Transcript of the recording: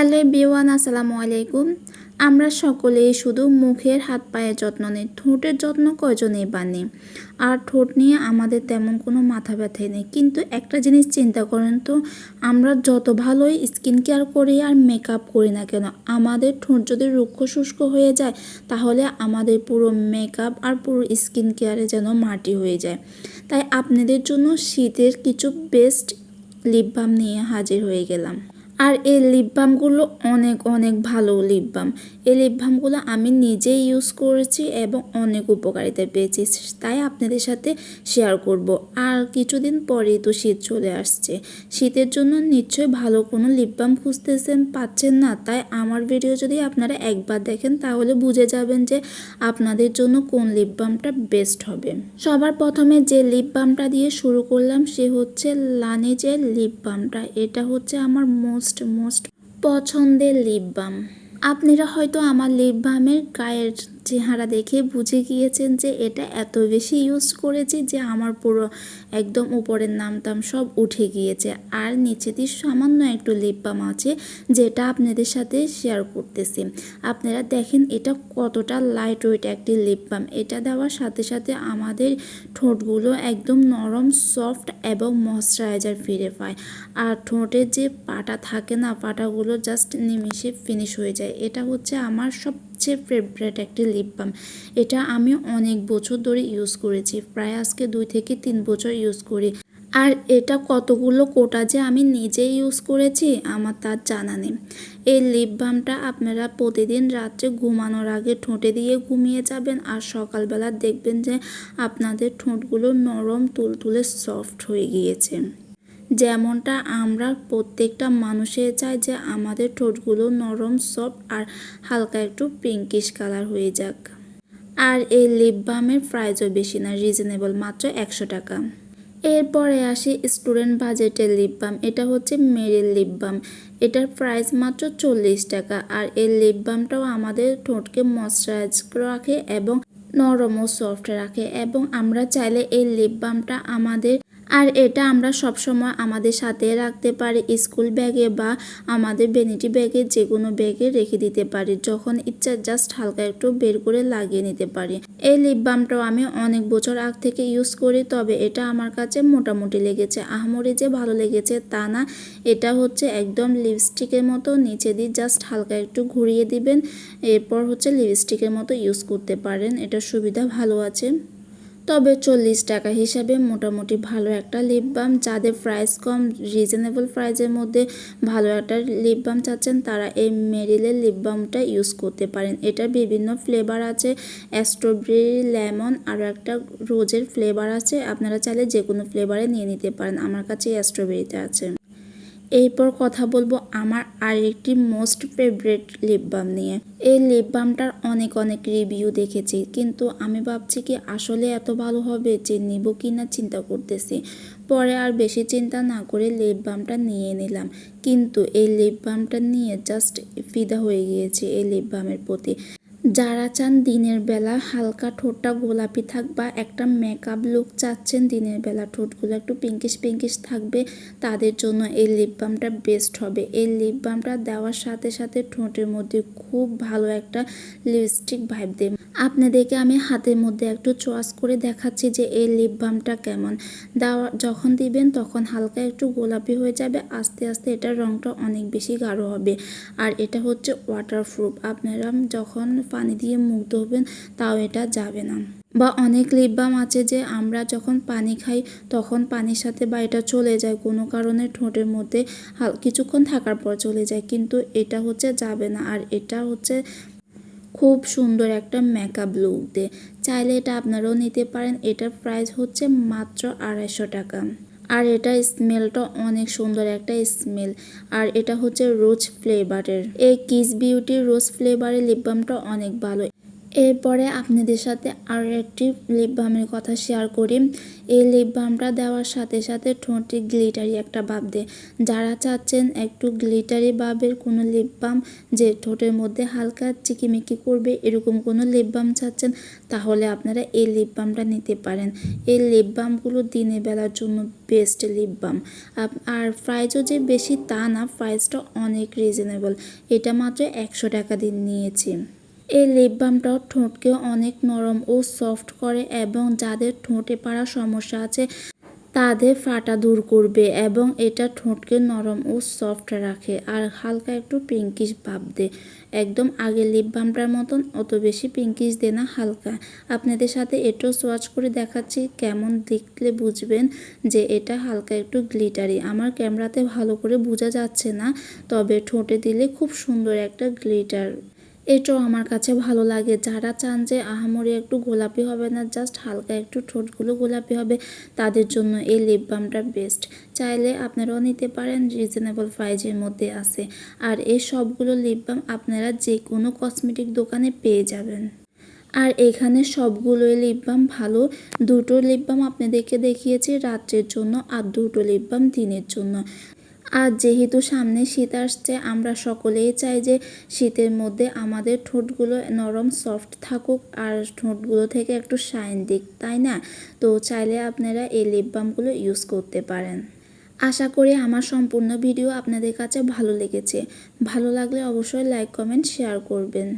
Hello বিওয়ান আসসালামু আলাইকুম। আমরা সকলেই শুধু মুখের হাত পায়ের যত্ন নিই, ঠোঁটের যত্ন কয়জনেই বানি আর ঠোঁট নিয়ে আমাদের তেমন কোনো মাথা ব্যথা নেই। কিন্তু একটা জিনিস চিন্তা করেন তো, আমরা যত ভালোই স্কিন কেয়ার করি আর মেকআপ করি না কেন, আমাদের ঠোঁট যদি রুক্ষ শুষ্ক হয়ে যায়, তাহলে আমাদের পুরো মেকআপ আর পুরো স্কিন কেয়ারে যেন মাটি হয়ে যায়। তাই আপনাদের জন্য শীতের কিছু বেস্ট লিপ বাম নিয়ে হাজির হয়ে গেলাম। আর এই লিপ বামগুলো অনেক অনেক ভালো লিপ বাম এই লিপ বামগুলো আমি নিজেই ইউজ করেছি এবং অনেক উপকারিতা পেয়েছি, তাই আপনাদের সাথে শেয়ার করব। আর কিছুদিন পরেই তো শীত চলে আসছে। শীতের জন্য নিশ্চয়ই ভালো কোনো লিপ বাম খুঁজতেছেন, পাচ্ছেন না, তাই আমার ভিডিও যদি আপনারা একবার দেখেন, তাহলে বুঝে যাবেন যে আপনাদের জন্য কোন লিপ বামটা বেস্ট হবে। সবার প্রথমে যে লিপ বামটা দিয়ে শুরু করলাম, সে হচ্ছে লানিজের লিপ বামটা এটা হচ্ছে আমার মোস্ট মোস্ট মোস্ট পছন্দের লিপ বাম আপনারা হয়তো আমার লিপ বামের গায়ের চেহারা দেখে বুঝে গিয়েছেন যে এটা এত বেশি ইউজ করেছি যে আমার পুরো একদম উপরের নামতাম সব উঠে গিয়েছে। আর নিচে দিয়ে সামান্য একটু লিপ বাম আছে যেটা আপনাদের সাথে শেয়ার করতেছি। আপনারা দেখেন এটা কতটা লাইট ওয়েট একটি লিপ বাম এটা দেওয়ার সাথে সাথে আমাদের ঠোঁটগুলো একদম নরম সফট এবং ময়শ্চারাইজার ফিরে পায়। আর ঠোঁটের যে পাটা থাকে না, পাটাগুলো জাস্ট নিমিশে ফিনিশ হয়ে যায়। এটা হচ্ছে আমার সবচেয়ে ফেভারেট একটি লিপ বাম এটা আমি অনেক বছর ধরে ইউজ করেছি, প্রায় আজকে দুই থেকে তিন বছর ইউজ করি। আর এটা কতগুলো কোটা যে আমি নিজেই ইউজ করেছি, আমার তার জানা নেই। এই লিপ বামটা আপনারা প্রতিদিন রাত্রে ঘুমানোর আগে ঠোঁটে দিয়ে ঘুমিয়ে যাবেন আর সকালবেলা দেখবেন যে আপনাদের ঠোঁটগুলো নরম, তুলতুলে সফট হয়ে গিয়েছে। যেমনটা আমরা প্রত্যেকটা মানুষের চাই যে আমাদের ঠোঁটগুলো নরম সফট আর হালকা একটু পিঙ্কিশ কালার হয়ে যাক। আর এই লিপ বামের প্রাইসও বেশি না রিজনেবল মাত্র একশো টাকা। এরপরে আসি স্টুডেন্ট বাজেটের লিপ বাম এটা হচ্ছে মেরিল লিপ বাম এটার প্রাইস মাত্র চল্লিশ টাকা আর এই লিপ বামটাও আমাদের ঠোঁটকে ময়শ্চারাইজ রাখে এবং নরম ও সফট রাখে এবং আমরা চাইলে এই লিপ বামটা আমাদের আর এটা আমরা সবসময় আমাদের সাথে রাখতে পারি, স্কুল ব্যাগে বা আমাদের বেনিটি ব্যাগে যে কোনো ব্যাগে রেখে দিতে পারি, যখন ইচ্ছা জাস্ট হালকা একটু বের করে লাগিয়ে নিতে পারি। এই লিপ বামটাও আমি অনেক বছর আগ থেকে ইউজ করি, তবে এটা আমার কাছে মোটামুটি লেগেছে। আহমরি যে ভালো লেগেছে তা না, এটা হচ্ছে একদম লিপস্টিকের মতো, নিচে দিয়ে জাস্ট হালকা একটু ঘুরিয়ে দিবেন, এরপর হচ্ছে লিপস্টিকের মতো ইউজ করতে পারেন এটা সুবিধা ভালো আছে। তবে চল্লিশ টাকা হিসাবে মোটামুটি ভালো একটা লিপ বাম যাদের প্রাইস কম রিজনেবল প্রাইসের মধ্যে ভালো একটা লিপ বাম চাচ্ছেন, তারা এই মেরিলের লিপ বামটা ইউজ করতে পারেন। এটা বিভিন্ন ফ্লেভার আছে স্ট্রবেরি লেমন আর একটা রোজের ফ্লেভার আছে। আপনারা চাইলে যে কোনো ফ্লেভারে নিয়ে নিতে পারেন। আমার কাছে স্ট্রবেরিতে আছে। এরপর কথা বলব আমার আরেকটি মোস্ট ফেভারেট লিপ বাম নিয়ে। এই লিপ বামটার অনেক অনেক রিভিউ দেখেছি, কিন্তু আমি ভাবছি কি আসলে এত ভালো হবে যে নিব কি না চিন্তা করতেছি। পরে আর বেশি চিন্তা না করে লিপ বামটা নিয়ে নিলাম। কিন্তু এই লিপ বামটা নিয়ে জাস্ট ফিদা হয়ে গিয়েছে এই লিপ বামের প্রতি। যারা চান দিনের বেলা হালকা ঠোঁটটা গোলাপি থাক বা একটা মেকআপ লুক চাচ্ছেন দিনের বেলা ঠোঁটগুলো একটু পিঙ্কিশ পিঙ্কিশ থাকবে, তাদের জন্য এই লিপ বামটা বেস্ট হবে। এই লিপ বামটা দেওয়ার সাথে সাথে ঠোঁটের মধ্যে খুব ভালো একটা লিপস্টিক ভাইব দেবে। আপনাদেরকে আমি হাতের মধ্যে একটু চয়েস করে দেখাচ্ছি যে এই লিপ বামটা কেমন। দেওয়া যখন দিবেন তখন হালকা একটু গোলাপি হয়ে যাবে, আস্তে আস্তে এটার রঙটা অনেক বেশি গাঢ় হবে। আর এটা হচ্ছে ওয়াটারপ্রুফ আপনারা যখন পানি দিয়ে মুখ ধোবেন তাও এটা যাবে না। বা অনেক লিপ বাম আছে যে আমরা যখন পানি খাই তখন পানির সাথে বা এটা চলে যায়, কোনো কারণে ঠোঁটের মধ্যে কিছুক্ষণ থাকার পর চলে যায়, কিন্তু এটা হচ্ছে যাবে না। আর এটা হচ্ছে খুব সুন্দর একটা মেকআপ লুক দে। চাইলে এটা আপনারাও নিতে পারেন। এটার প্রাইস হচ্ছে মাত্র আড়াইশো টাকা। আর এটা স্মেলটা অনেক সুন্দর একটা স্মেল আর এটা হচ্ছে রোজ ফ্লেভারের এই কিস বিউটির রোজ ফ্লেভারের লিপ বামটা অনেক ভালো। এরপরে আপনাদের সাথে আরও একটি লিপ বামের কথা শেয়ার করি। এই লিপ বামটা দেওয়ার সাথে সাথে ঠোঁটে গ্লিটারি একটা ভাব দেয়। যারা চাচ্ছেন একটু গ্লিটারি ভাবের কোনো লিপ বাম যে ঠোঁটের মধ্যে হালকা চিকিমিকি করবে এরকম কোনো লিপ বাম চাচ্ছেন, তাহলে আপনারা এই লিপ বামটা নিতে পারেন। এই লিপ বামগুলো দিনের বেলার জন্য বেস্ট লিপ বাম আর প্রাইসও যে বেশি তা না প্রাইসটা অনেক রিজনেবল এটা মাত্র একশো টাকা দিন নিয়েছি। এই লিপ বামটাও ঠোঁটকে অনেক নরম ও সফট করে এবং যাদের ঠোঁটে পাড়া সমস্যা আছে, তাদের ফাটা দূর করবে এবং এটা ঠোঁটকে নরম ও সফট রাখে। আর হালকা একটু পিঙ্কিশ ভাব দেয় একদম আগে লিপ বামটার মতন অত বেশি পিঙ্কিশ দে না হালকা। আপনাদের সাথে এটাও সোয়াচ করে দেখাচ্ছি, কেমন দেখলে বুঝবেন যে এটা হালকা একটু গ্লিটারি আমার ক্যামেরাতে ভালো করে বোঝা যাচ্ছে না, তবে ঠোঁটে দিলে খুব সুন্দর একটা গ্লিটার এটাও আমার কাছে ভালো লাগে। যারা চান যে আহামরি একটু গোলাপি হবে না জাস্ট হালকা একটু ঠোঁটগুলো গোলাপি হবে, তাদের জন্য এই লিপ বামটা বেস্ট চাইলে আপনারাও নিতে পারেন রিজনেবল প্রাইজের মধ্যে আছে। আর এই সবগুলো লিপ বাম আপনারা যে কোনো কসমেটিক দোকানে পেয়ে যাবেন। আর এখানে সবগুলোই লিপ বাম ভালো। দুটো লিপ বাম আপনাদেরকে দেখিয়েছি, রাত্রের জন্য আর দুটো লিপ বাম দিনের জন্য। আর যেহেতু সামনে শীত আসছে, আমরা সকলেই চাই যে শীতের মধ্যে আমাদের ঠোঁটগুলো নরম, সফট থাকুক আর ঠোঁটগুলো থেকে একটু শাইন দিক, তাই না? তো চাইলে আপনারা এই লিপ বামগুলো ইউজ করতে পারেন। আশা করি আমার সম্পূর্ণ ভিডিও আপনাদের কাছে ভালো লেগেছে। ভালো লাগলে অবশ্যই লাইক কমেন্ট শেয়ার করবেন।